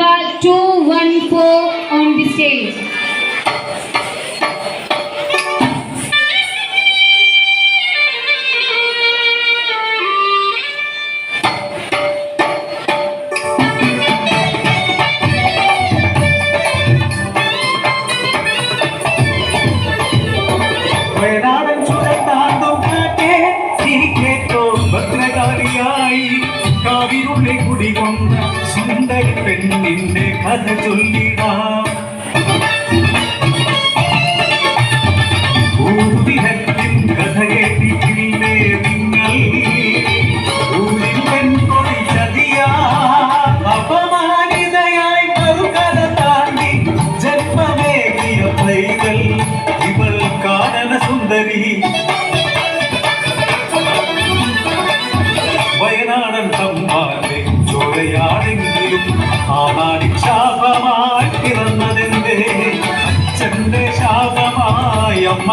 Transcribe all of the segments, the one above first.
number 214 on the stage. സുന്ദരി പെണ്ണിന്റെ കഥ ചൊല്ലിടാം. ഊർവിഹത്തിൻ കഥ കേട്ടിട്ടില്ലേ നിങ്ങൾ ഊരിൽ പെൺകൊടി ചതിയാ. അപമാനിതയായി മറുകര താണ്ടി ജന്മമേകിയ പൈതൽ ആണാടി ശാപമായി പിറന്നതെന്തേ? അച്ഛന്റെ ശാപമായി അമ്മ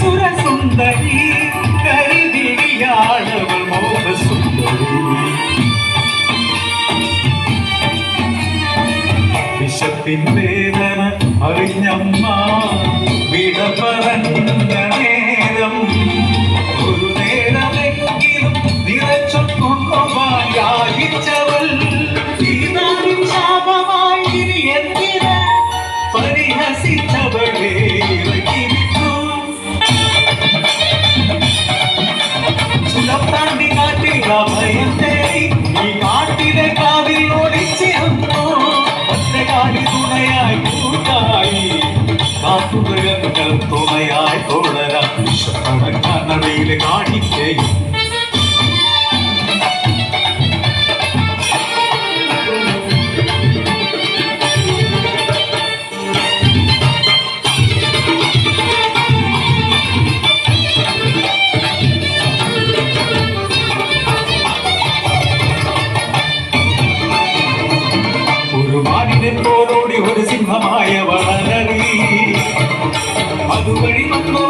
സുരസുന്ദരി. വിശപ്പിൻ വേദന അറിഞ്ഞമ്മ വിട പറഞ്ഞ കാട്ടുമൃഗങ്ങൾ തുണയായി തുടരാൻ കണ്ണടയിൽ കാണിക്കുകയും ഒരു ഒരു സിംഹമായ Abu Bari Mango.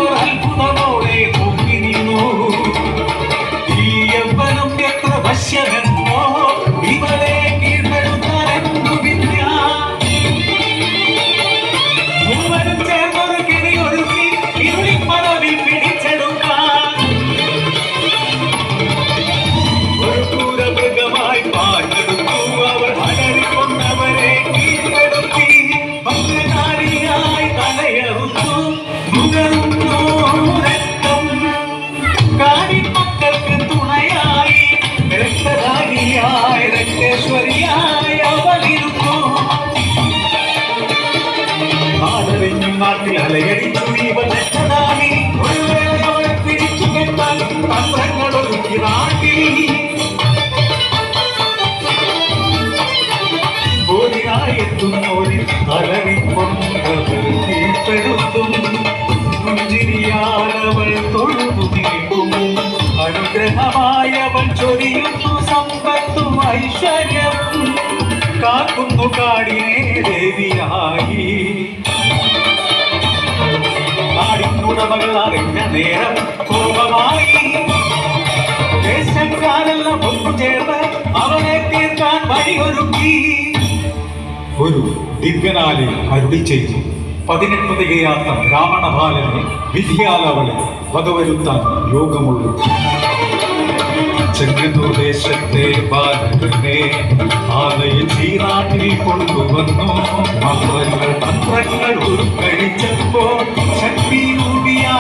ആദരിഞ്ഞു നാട്ടിൽ അലയടിച്ചു ഒരു വേള അവളെ പിടിച്ചു കെട്ടാൻ തന്ത്രങ്ങളൊരുക്കി നാട്ടിൽ ഓടിയായെത്തുന്നോരിൽ അലറിക്കൊണ്ടവൾ കീഴ്പ്പെടുത്തും പുഞ്ചിരിയാലവൾ തൊഴുതു നീക്കും അനുഗ്രഹമായവൾ ചൊരിയുന്നു സമ്പത്തും ഐശ്വര്യം. കാക്കുന്നു കാടിനെ ദേവിയായി. അറിഞ്ഞ നേരം കോപമായി ദേശക്കാരെല്ലാം ഒത്തുചേർന്ന് അവനെ തീർക്കാൻ വഴിയൊരുക്കി. ഒരു ദിവ്യനാലെ അരുളി ചെയ്തു പതിനെട്ട് തികയാത്ത ബ്രാഹ്മണബാലനെ വിധിയാലവളെ വകവരുത്താൻ യോഗമുള്ളൂ. ചെങ്കുദേശത്തെ ആലയിൽ ചീനാട്ടിൽ കൊണ്ടുവന്നു. മന്ത്രങ്ങൾ മന്ത്രങ്ങൾ ഉൾക്കഴിച്ചപ്പോൾ ശക്തി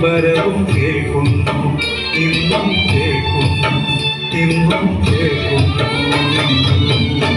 വരവും കേൾക്കുന്നു. ഇന്നും കേൾക്കുന്നു. ഇന്നും കേൾക്കുന്നു.